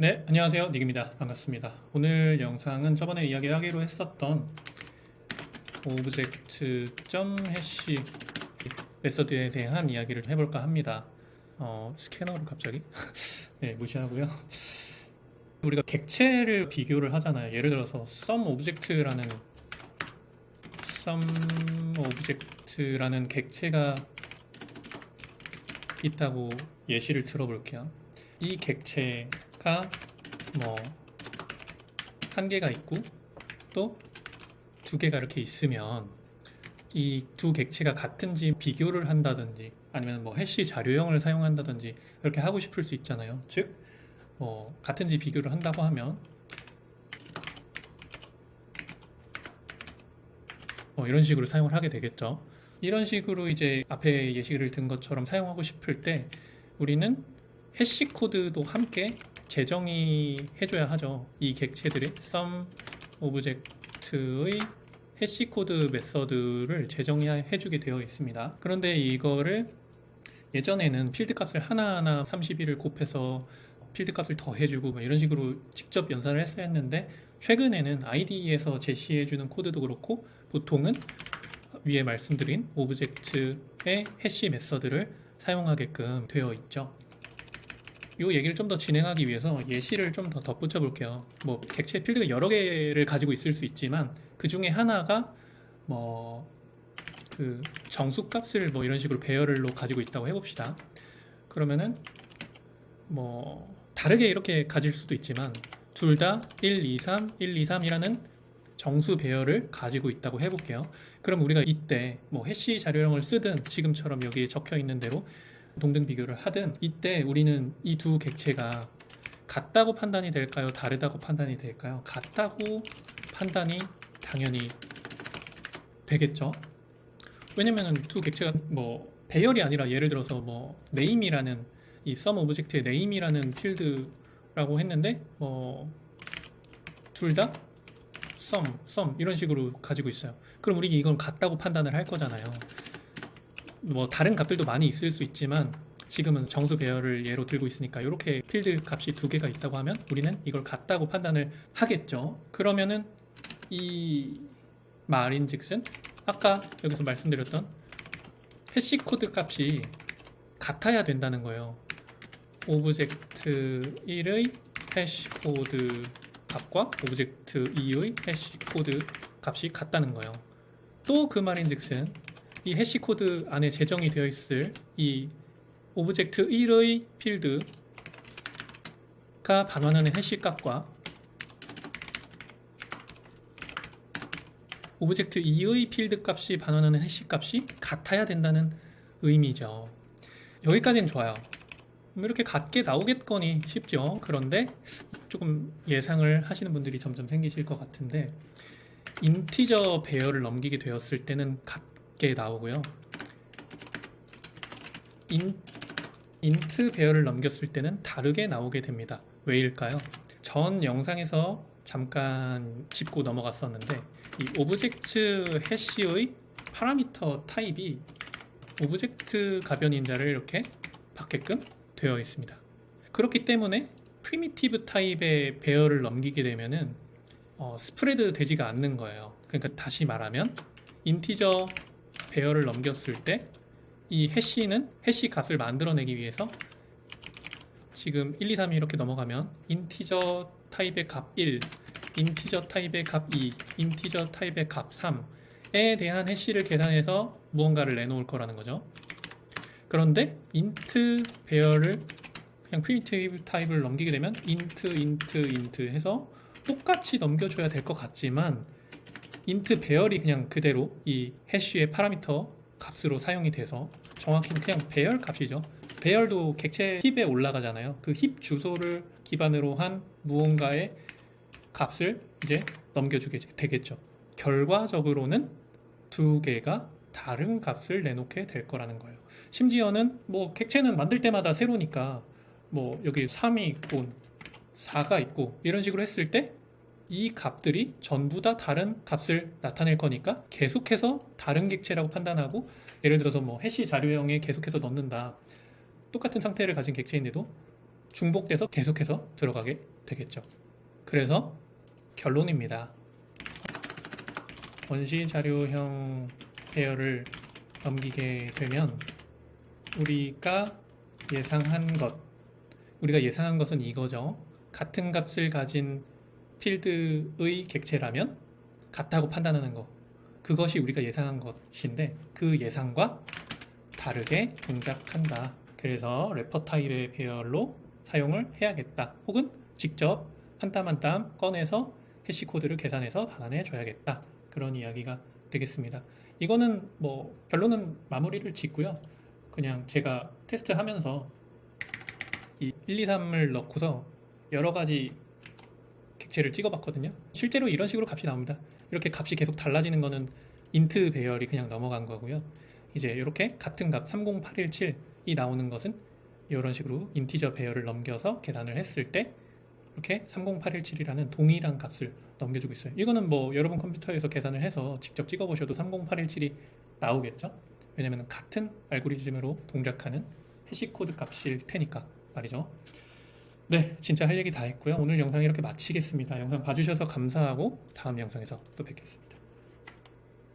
네, 안녕하세요. 닉입니다. 반갑습니다. 오늘 영상은 저번에 이야기하기로 했었던 오브젝트.해시 메서드에 대한 이야기를 좀 해볼까 합니다. 어, 스캐너를 갑자기? 네, 무시하고요. 우리가 객체를 비교를 하잖아요. 예를 들어서 some object라는 some object라는 객체가 있다고 예시를 들어볼게요. 이 객체 가뭐 한 개가 있고 또 두 개가 이렇게 있으면 이 두 객체가 같은지 비교를 한다든지 아니면 뭐 해시 자료형을 사용한다든지 이렇게 하고 싶을 수 있잖아요. 즉, 뭐 같은지 비교를 한다고 하면 뭐 이런 식으로 사용을 하게 되겠죠. 이런 식으로 이제 앞에 예시를 든 것처럼 사용하고 싶을 때 우리는 해시 코드도 함께 재정의 해줘야 하죠. 이 객체들의 some 오브젝트의 해시 코드 메서드를 재정의해주게 되어 있습니다. 그런데 이거를 예전에는 필드 값을 하나하나 31을 곱해서 필드 값을 더해주고 뭐 이런 식으로 직접 연산을 했어야 했는데 최근에는 IDE에서 제시해주는 코드도 그렇고 보통은 위에 말씀드린 오브젝트의 해시 메서드를 사용하게끔 되어 있죠. 이 얘기를 좀 더 진행하기 위해서 예시를 좀 더 덧붙여 볼게요. 뭐 객체 필드가 여러 개를 가지고 있을 수 있지만 그 중에 하나가 뭐 그 정수 값을 뭐 이런 식으로 배열로 가지고 있다고 해봅시다. 그러면은 뭐 다르게 이렇게 가질 수도 있지만 둘 다 1, 2, 3, 1, 2, 3이라는 정수 배열을 가지고 있다고 해볼게요. 그럼 우리가 이때 뭐 해시 자료형을 쓰든 지금처럼 여기에 적혀 있는 대로 동등 비교를 하든 이때 우리는 이 두 객체가 같다고 판단이 될까요? 다르다고 판단이 될까요? 같다고 판단이 당연히 되겠죠. 왜냐면은 두 객체가 뭐 배열이 아니라 예를 들어서 뭐 네임이라는 이 some 오브젝트의 네임이라는 필드라고 했는데 뭐 둘다 some, some 이런 식으로 가지고 있어요. 그럼 우리 이건 같다고 판단을 할 거잖아요. 뭐 다른 값들도 많이 있을 수 있지만 지금은 정수 배열을 예로 들고 있으니까 이렇게 필드 값이 두 개가 있다고 하면 우리는 이걸 같다고 판단을 하겠죠. 그러면은 이 말인즉슨 아까 여기서 말씀드렸던 해시 코드 값이 같아야 된다는 거예요. 오브젝트 1의 해시 코드 값과 오브젝트 2의 해시 코드 값이 같다는 거예요. 또 그 말인즉슨 이 해시 코드 안에 재정이 되어 있을 이 오브젝트 1의 필드가 반환하는 해시 값과 오브젝트 2의 필드 값이 반환하는 해시 값이 같아야 된다는 의미죠. 여기까지는 좋아요. 뭐 이렇게 같게 나오겠거니 싶죠. 그런데 조금 예상을 하시는 분들이 점점 생기실 것 같은데 인티저 배열을 넘기게 되었을 때는 같 게 나오고요. 인, 인트 배열을 넘겼을 때는 다르게 나오게 됩니다. 왜일까요? 전 영상에서 잠깐 짚고 넘어갔었는데 이 오브젝트 해시의 파라미터 타입이 오브젝트 가변 인자를 이렇게 받게끔 되어 있습니다. 그렇기 때문에 프리미티브 타입의 배열을 넘기게 되면은 어, 스프레드 되지가 않는 거예요. 그러니까 다시 말하면 인티저 배열을 넘겼을 때 이 해시는 해시 값을 만들어내기 위해서 지금 1, 2, 3이 이렇게 넘어가면 인티저 타입의 값 1, 인티저 타입의 값 2, 인티저 타입의 값 3에 대한 해시를 계산해서 무언가를 내놓을 거라는 거죠. 그런데 인트 배열을 그냥 프리미티브 타입을 넘기게 되면 인트, 인트, 인트 해서 똑같이 넘겨줘야 될 것 같지만 인트 배열이 그냥 그대로 이 해시의 파라미터 값으로 사용이 돼서 정확히는 그냥 배열 값이죠. 배열도 객체 힙에 올라가잖아요. 그 힙 주소를 기반으로 한 무언가의 값을 이제 넘겨주게 되겠죠. 결과적으로는 두 개가 다른 값을 내놓게 될 거라는 거예요. 심지어는 뭐 객체는 만들 때마다 새로니까 뭐 여기 3이 있고 4가 있고 이런 식으로 했을 때 이 값들이 전부 다 다른 값을 나타낼 거니까 계속해서 다른 객체라고 판단하고 예를 들어서 뭐 해시 자료형에 계속해서 넣는다. 똑같은 상태를 가진 객체인데도 중복돼서 계속해서 들어가게 되겠죠. 그래서 결론입니다. 원시 자료형 페어를 넘기게 되면 우리가 예상한 것, 우리가 예상한 것은 이거죠. 같은 값을 가진 필드의 객체라면 같다고 판단하는 거. 그것이 우리가 예상한 것인데 그 예상과 다르게 동작한다. 그래서 레퍼 타입의 배열로 사용을 해야겠다. 혹은 직접 한 땀 한 땀 꺼내서 해시 코드를 계산해서 반환해 줘야겠다. 그런 이야기가 되겠습니다. 이거는 뭐 결론은 마무리를 짓고요. 그냥 제가 테스트하면서 이 1, 2, 3을 넣고서 여러 가지 객체를 찍어봤거든요. 실제로 이런 식으로 값이 나옵니다. 이렇게 값이 계속 달라지는 거는 인트 배열이 그냥 넘어간 거고요. 이제 이렇게 같은 값 30817이 나오는 것은 이런 식으로 인티저 배열을 넘겨서 계산을 했을 때 이렇게 30817이라는 동일한 값을 넘겨주고 있어요. 이거는 뭐 여러분 컴퓨터에서 계산을 해서 직접 찍어보셔도 30817이 나오겠죠. 왜냐면 같은 알고리즘으로 동작하는 해시코드 값일 테니까 말이죠. 네, 진짜 할 얘기 다 했고요. 오늘 영상 이렇게 마치겠습니다. 영상 봐주셔서 감사하고 다음 영상에서 또 뵙겠습니다.